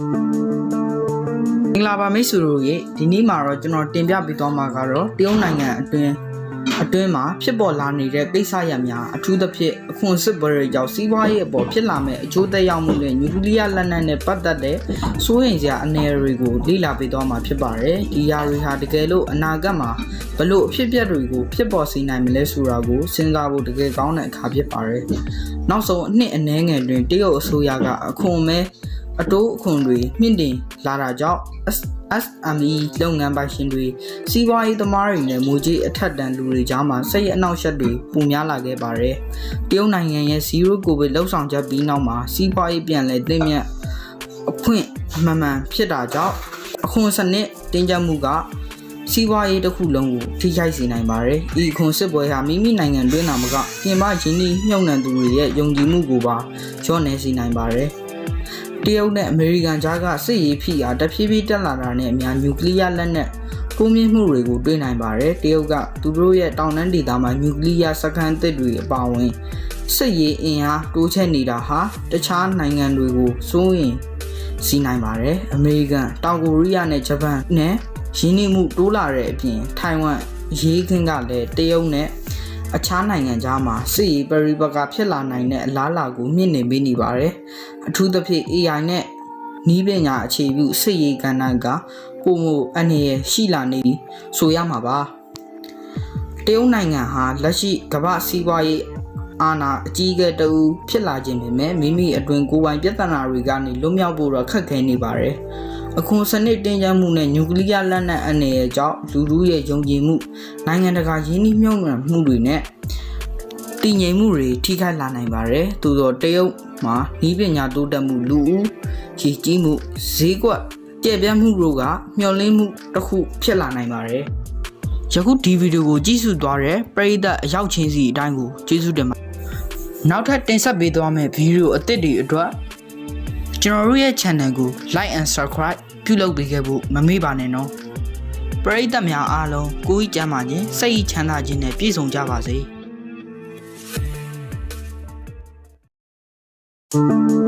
မင်္ဂလာပါမိတ်ဆွေတို့ရေဒီနေ့မှာတော့ကျွန်တော်တင်ပြပေးသွားမှာကတော့တရုတ်နိုင်ငံအတွင်းအတွင်းမှာဖြစ်ပေါ်လာနေတဲ့ကိစ္စရပ်များအထူးသဖြင့်အခွန်စစ်ပွဲတွေကြောင့်စီးပွားရေးအပေါ်ဖြစ်လာမဲ့အကျိုးသက်ရောက်မှုနဲ့နျူကလ িয়ার လက်နက်နဲ့ပတ်သက်တဲ့စိုးရိမ်စရာအနေတွေကိုလေ့လာပေးသွားမှာဖြစ်ပါတယ်ဒီຢာတွေဟာတကယ်လို့အနာဂတ်မှာဘလို့အဖြစ်အပျက်တွေကိုဖြစ်ပေါ်စေနိုင်မလဲဆိုတာကိုစဉ်းစားဖို့တကယ်ကောင်းတဲ့အခါဖြစ်ပါတယ်နောက်ဆုံးအနှစ်အနည်းငယ်တွင်တရုတ်အစိုးရကအခွန်မဲ အတိုးအခွန်တွေမြင့်တင်လာတာကြောင့် SME လုပ်ငန်းပိုင်ရှင်တွေစီးပွားရေးသမားတွေနဲ့မူကြီးအထက်တန်းလူတွေကြားမှာစိတ်အနှောက်အယှက်တွေပုံများလာခဲ့ပါတယ်။တရုတ်နိုင်ငံရဲ့ဇီရိုကိုဗစ်လှုပ်ဆောင်ချက်ပြီးနောက်မှာစီးပွားရေးပြန်လည်သိမြတ်အခွင့်အမှန်မှန်ဖြစ်တာကြောင့်အခွန်စနစ်တင်းကျပ်မှုကစီးပွားရေးတစ်ခုလုံးကိုထိခိုက်စေနိုင်ပါတယ်။ဤအခွန်စစ်ပွဲဟာမိမိနိုင်ငံတွင်းနာမကပြင်ပရင်းနှီးမြှုပ်နှံသူတွေရဲ့ယုံကြည်မှုကိုပါလျော့နေစေနိုင်ပါတယ်။ တရုတ်နဲ့အမေရိကန်ကြားကစစ်ရေးဖိအားတဖြည်းဖြည်းတက်လာတာနဲ့အများနျူကလ িয়ার လက်နက်ပုံမြင့်မှုတွေကိုတွေ့နိုင်ပါတယ်တရုတ်ကသူတို့ရဲ့တောင်တန်းဒေသမှာနျူကလ িয়ার စခန်းသစ်တွေအပါအဝင်စစ်ရေးအင်အားတိုးချဲ့နေတာဟာတခြားနိုင်ငံတွေကိုစိုးရင်စီနိုင်ပါတယ်အမေရိကန်တောင်ကိုရီးယားနဲ့ဂျပန်နဲ့ရင်းနှီးမှုတိုးလာတဲ့အပြင်ထိုင်ဝမ်ရေးခင်းကလည်းတရုတ်နဲ့အခြားနိုင်ငံသားမှာစစ်ရေးပရိပကဖြစ်လာနိုင်တဲ့အလားအလာကိုမြင့်နေပေးနေပါတယ်။ အထူးသဖြင့် AI နဲ့နီးပညာအခြေပြုစစ်ရေးကဏ္ဍကပုံမှုအနေရရှိလာနေပြီဆိုရမှာပါ။တရုတ်နိုင်ငံဟာလက်ရှိကမ္ဘာစီးပွားရေးအာဏာအကြီးအကဲတဦးဖြစ်လာခြင်းပေမဲ့မိမိအတွင်ကိုယ်ပိုင်ပြဿနာတွေကနေလွတ်မြောက်ဖို့တော့ခက်ခဲနေပါတယ်။အခွန်စနစ်တင်ကြမှုနဲ့နျူကလ িয়ার လက်နက်အနေရဲ့ကြောင့်လူလူရဲ့ယုံကြည်မှုနိုင်ငံတကာရင်းနှီးမြှုပ်နှံမှုတွေနဲ့တည်ငြိမ်မှုတွေထိခိုက်လာနိုင်ပါတယ်။သို့တော့တရုတ် မှာဤပညာတိုးတက်မှုလူဦးရည်ကြီးမှုဈေးကွက်ကျယ်ပြန့်မှုတို့ကမျှော်လင့်မှုတစ်ခုဖြစ်လာနိုင်ပါတယ်။ယခုဒီဗီဒီယိုကိုကြည့်ရှုသွားတဲ့ပရိသတ်အရောက်ချင်းစီအတိုင်းကိုကျေးဇူးတင်ပါတယ်။နောက်ထပ်တင်ဆက်ပေးသွားမယ့်ဗီဒီယိုအသစ်တွေအတွက်ကျွန်တော်တို့ရဲ့ channel ကို like and subscribe ပြုလုပ်ပေးခဲ့ဖို့မမေ့ပါနဲ့နော်ပရိသတ်များအားလုံးကိုယ်ကြီးကျမ်းမာခြင်းစိတ်ကြီးချမ်းသာခြင်းနဲ့ပြည့်စုံကြပါစေ။ Música